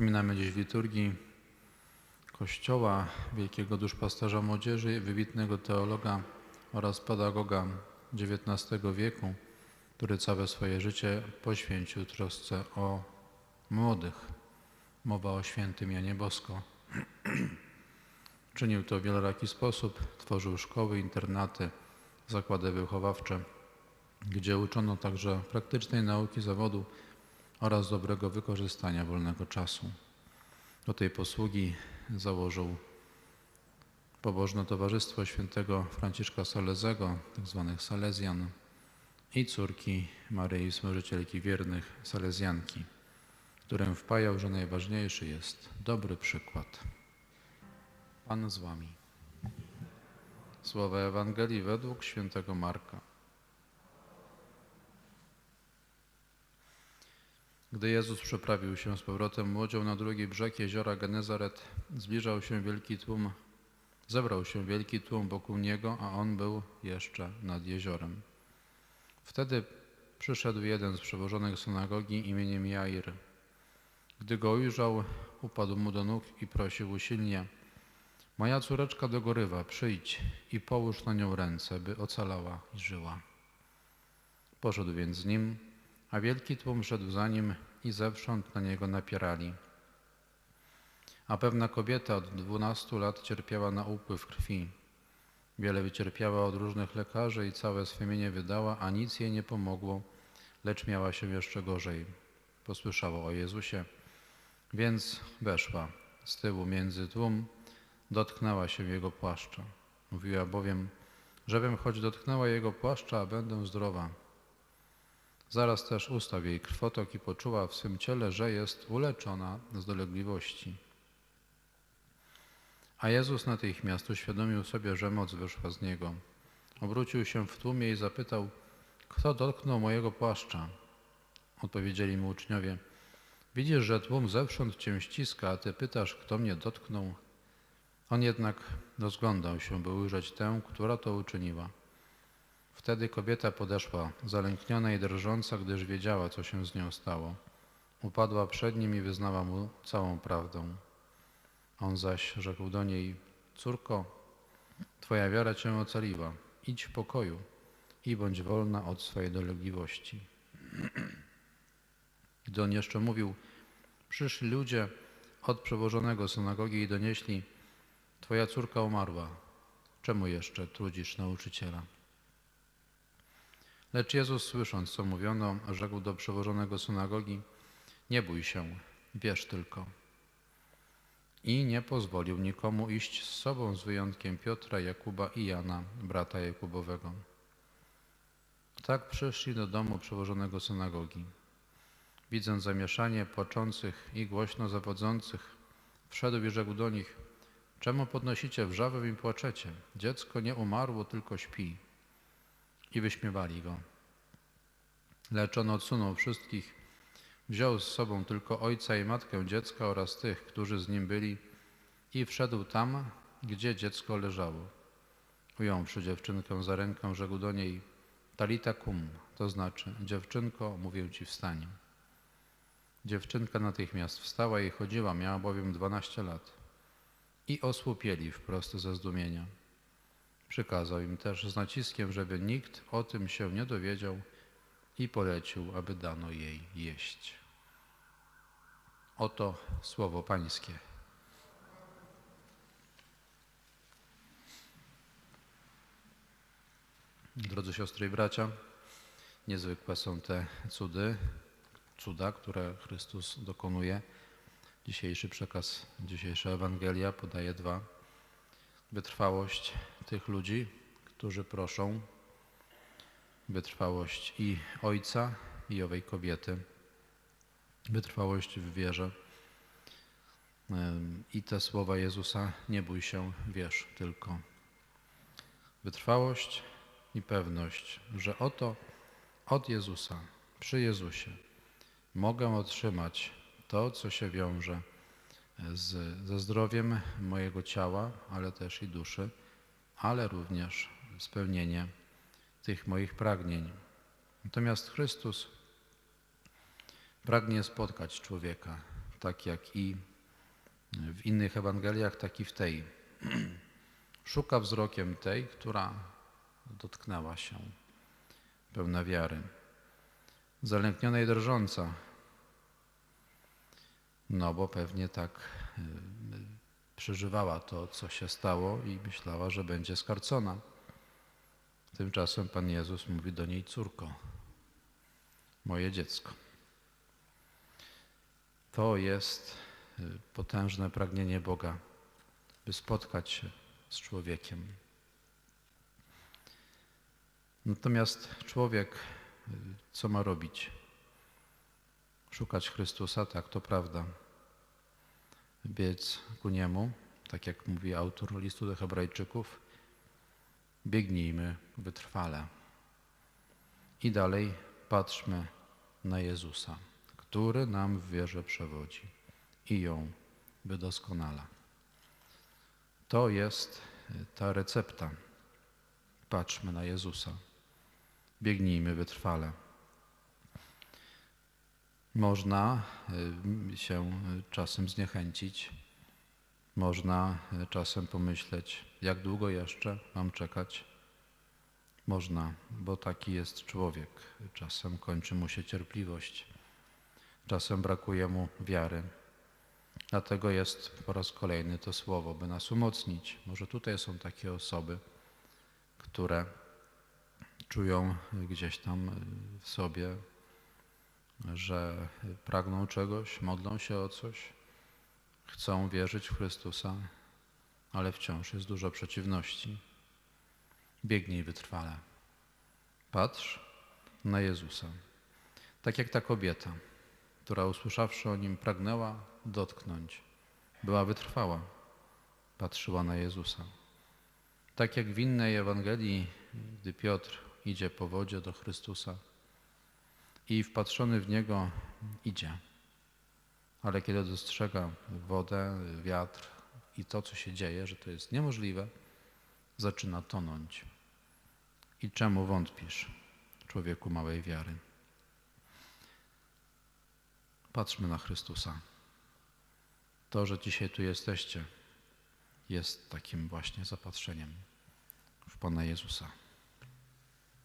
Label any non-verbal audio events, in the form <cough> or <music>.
Wspominamy dziś w liturgii Kościoła, wielkiego duszpasterza młodzieży, wybitnego teologa oraz pedagoga XIX wieku, który całe swoje życie poświęcił trosce o młodych. Mowa o świętym Janie Bosko. <clears throat> Czynił to w wieloraki sposób. Tworzył szkoły, internaty, zakłady wychowawcze, gdzie uczono także praktycznej nauki zawodu oraz dobrego wykorzystania wolnego czasu. Do tej posługi założył pobożne Towarzystwo Świętego Franciszka Salezego, tzw. Salezjan i córki Maryi Smierzycielki Wiernych, Salezjanki, którym wpajał, że najważniejszy jest dobry przykład. Pan z Wami. Słowa Ewangelii według świętego Marka. Gdy Jezus przeprawił się z powrotem łodzią na drugi brzeg jeziora Genezaret, zbliżał się wielki tłum, zebrał się wielki tłum wokół niego, a on był jeszcze nad jeziorem. Wtedy przyszedł jeden z przełożonych synagogi imieniem Jair. Gdy go ujrzał, upadł mu do nóg i prosił usilnie: Moja córeczka dogorywa, przyjdź i połóż na nią ręce, by ocalała i żyła. Poszedł więc z nim, a wielki tłum szedł za nim i zewsząd na niego napierali. A pewna kobieta od dwunastu lat cierpiała na upływ krwi. Wiele wycierpiała od różnych lekarzy i całe swe mienie wydała, a nic jej nie pomogło, lecz miała się jeszcze gorzej. Posłyszała o Jezusie, więc weszła z tyłu między tłum, dotknęła się jego płaszcza. Mówiła bowiem, żebym choć dotknęła jego płaszcza, a będę zdrowa. Zaraz też ustał jej krwotok i poczuła w swym ciele, że jest uleczona z dolegliwości. A Jezus natychmiast uświadomił sobie, że moc wyszła z niego. Obrócił się w tłumie i zapytał, kto dotknął mojego płaszcza? Odpowiedzieli mu uczniowie, widzisz, że tłum zewsząd cię ściska, a ty pytasz, kto mnie dotknął? On jednak rozglądał się, by ujrzeć tę, która to uczyniła. Wtedy kobieta podeszła, zalękniona i drżąca, gdyż wiedziała, co się z nią stało. Upadła przed nim i wyznała mu całą prawdę. On zaś rzekł do niej, córko, twoja wiara cię ocaliła, idź w pokoju i bądź wolna od swojej dolegliwości. <clears throat> Gdy on jeszcze mówił, przyszli ludzie od przełożonego synagogi i donieśli, twoja córka umarła, czemu jeszcze trudzisz nauczyciela? Lecz Jezus, słysząc, co mówiono, rzekł do przełożonego synagogi: Nie bój się, wierz tylko. I nie pozwolił nikomu iść z sobą, z wyjątkiem Piotra, Jakuba i Jana, brata Jakubowego. Tak przyszli do domu przełożonego synagogi. Widząc zamieszanie płaczących i głośno zawodzących, wszedł i rzekł do nich: Czemu podnosicie wrzawę i płaczecie? Dziecko nie umarło, tylko śpi i wyśmiewali go. Lecz on odsunął wszystkich, wziął z sobą tylko ojca i matkę dziecka oraz tych, którzy z nim byli i wszedł tam, gdzie dziecko leżało. Ująwszy dziewczynkę za rękę, rzekł do niej Talita kum, to znaczy dziewczynko, mówię ci wstań. Dziewczynka natychmiast wstała i chodziła, miała bowiem dwanaście lat. I osłupieli wprost ze zdumienia. Przykazał im też z naciskiem, żeby nikt o tym się nie dowiedział i polecił, aby dano jej jeść. Oto słowo Pańskie. Drodzy siostry i bracia, niezwykłe są te cudy, cuda, które Chrystus dokonuje. Dzisiejszy przekaz, dzisiejsza Ewangelia podaje dwa. Wytrwałość tych ludzi, którzy proszą, wytrwałość i ojca, i owej kobiety, wytrwałość w wierze. I te słowa Jezusa, nie bój się, wierz tylko. Wytrwałość i pewność, że oto od Jezusa, przy Jezusie, mogę otrzymać to, co się wiąże z, ze zdrowiem mojego ciała, ale też i duszy, ale również spełnienie tych moich pragnień. Natomiast Chrystus pragnie spotkać człowieka, tak jak i w innych Ewangeliach, tak i w tej. <clears throat> Szuka wzrokiem tej, która dotknęła się, pełna wiary. Zalękniona i drżąca, no bo pewnie tak y, przeżywała to, co się stało i myślała, że będzie skarcona. Tymczasem Pan Jezus mówi do niej, córko, moje dziecko. To jest y, potężne pragnienie Boga, by spotkać się z człowiekiem. Natomiast człowiek, y, co ma robić? Szukać Chrystusa, tak, to prawda. Biec ku Niemu, tak jak mówi autor listu do Hebrajczyków, biegnijmy wytrwale. I dalej patrzmy na Jezusa, który nam w wierze przewodzi i ją wydoskonala. To jest y, ta recepta. Patrzmy na Jezusa. Biegnijmy wytrwale. Można y, się czasem zniechęcić, można y, czasem pomyśleć, jak długo jeszcze mam czekać. Można, bo taki jest człowiek. Czasem kończy mu się cierpliwość, czasem brakuje mu wiary. Dlatego jest po raz kolejny to słowo, by nas umocnić. Może tutaj są takie osoby, które czują gdzieś tam w sobie, że pragną czegoś, modlą się o coś, chcą wierzyć w Chrystusa, ale wciąż jest dużo przeciwności. Biegnij wytrwale. Patrz na Jezusa. Tak jak ta kobieta, która usłyszawszy o Nim pragnęła dotknąć, była wytrwała, patrzyła na Jezusa. Tak jak w innej Ewangelii, gdy Piotr idzie po wodzie do Chrystusa i wpatrzony w Niego idzie, ale kiedy dostrzega wodę, wiatr i to, co się dzieje, że to jest niemożliwe, zaczyna tonąć. I czemu wątpisz, człowieku małej wiary? Patrzmy na Chrystusa. To, że dzisiaj tu jesteście, jest takim właśnie zapatrzeniem w Pana Jezusa.